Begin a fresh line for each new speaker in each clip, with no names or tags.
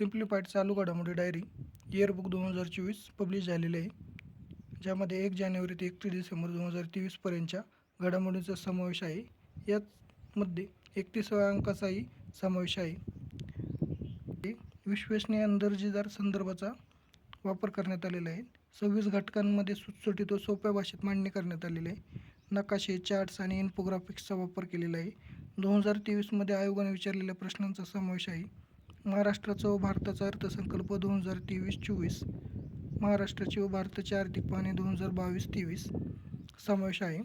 Simplified चालू घडामोडी diary yearbook दोन हजार चोवीस पब्लिश झालेले आहे ज्यामध्ये एक जानेवारी ते एकतीस डिसेंबर दोन हजार तेवीसपर्यंतच्या घडामोडींचा समावेश आहे. यामध्ये एकतीसव्या अंकाचाही समावेश आहे. हे विश्वसनीय दर्जेदार संदर्भाचा वापर करण्यात आलेला आहे. सव्वीस घटकांमध्ये सुटसुटीत व सोप्या भाषेत मांडणी करण्यात आलेली आहे. नकाशे चार्ट्स आणि इन्फोग्राफिक्सचा वापर केलेला आहे. दोन हजार तेवीसमध्ये आयोगाने विचारलेल्या प्रश्नांचा समावेश आहे. महाराष्ट्राचा व भारताचा अर्थसंकल्प दोन हजार तेवीस चोवीस. महाराष्ट्राची व भारताची आर्थिक पाहणी दोन हजार बावीस तेवीस. समावेश आहे.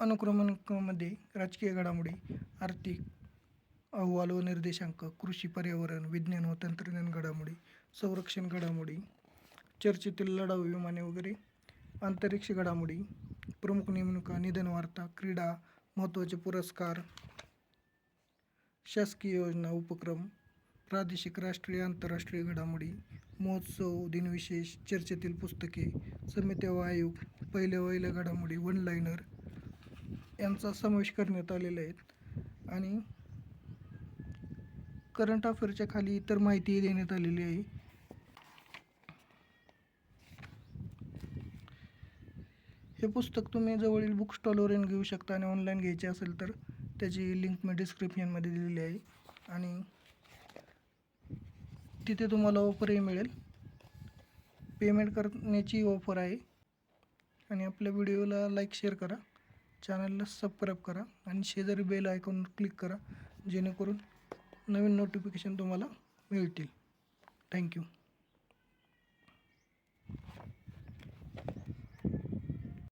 अनुक्रमांकामध्ये राजकीय घडामोडी आर्थिक अहवाल व निर्देशांक कृषी पर्यावरण विज्ञान व तंत्रज्ञान घडामोडी संरक्षण घडामोडी चर्चेतील लढाऊ विमाने वगैरे अंतरिक्ष घडामोडी प्रमुख नेमणुका निधन वार्ता क्रीडा महत्त्वाचे पुरस्कार. शासकीय योजना उपक्रम प्रादेशिक राष्ट्रीय आंतरराष्ट्रीय घडामोडी महोत्सव दिनविशेष चर्चेतील पुस्तके समित्या व आयोग पहिल्या वहिल्या घडामोडी वन लाईनर यांचा समावेश करण्यात आलेला आहेत. आणि करंट अफेअरच्या खाली इतर माहितीही देण्यात आलेली आहे. हे पुस्तक तुम्ही जवळील बुक स्टॉलवरून घेऊ शकता आणि ऑनलाईन घ्यायचे असेल तर त्याची लिंक मी डिस्क्रिप्शनमध्ये दिलेली आहे. आणि तिथे तुम्हाला ऑफरही मिळेल. पेमेंट करण्याची ऑफर आहे. आणि आपल्या व्हिडिओला लाईक शेअर करा. चॅनलला सबस्क्राईब करा. आणि शेजारी बेल आयकॉनवर क्लिक करा. जेणेकरून नवीन नोटिफिकेशन तुम्हाला मिळतील. थँक्यू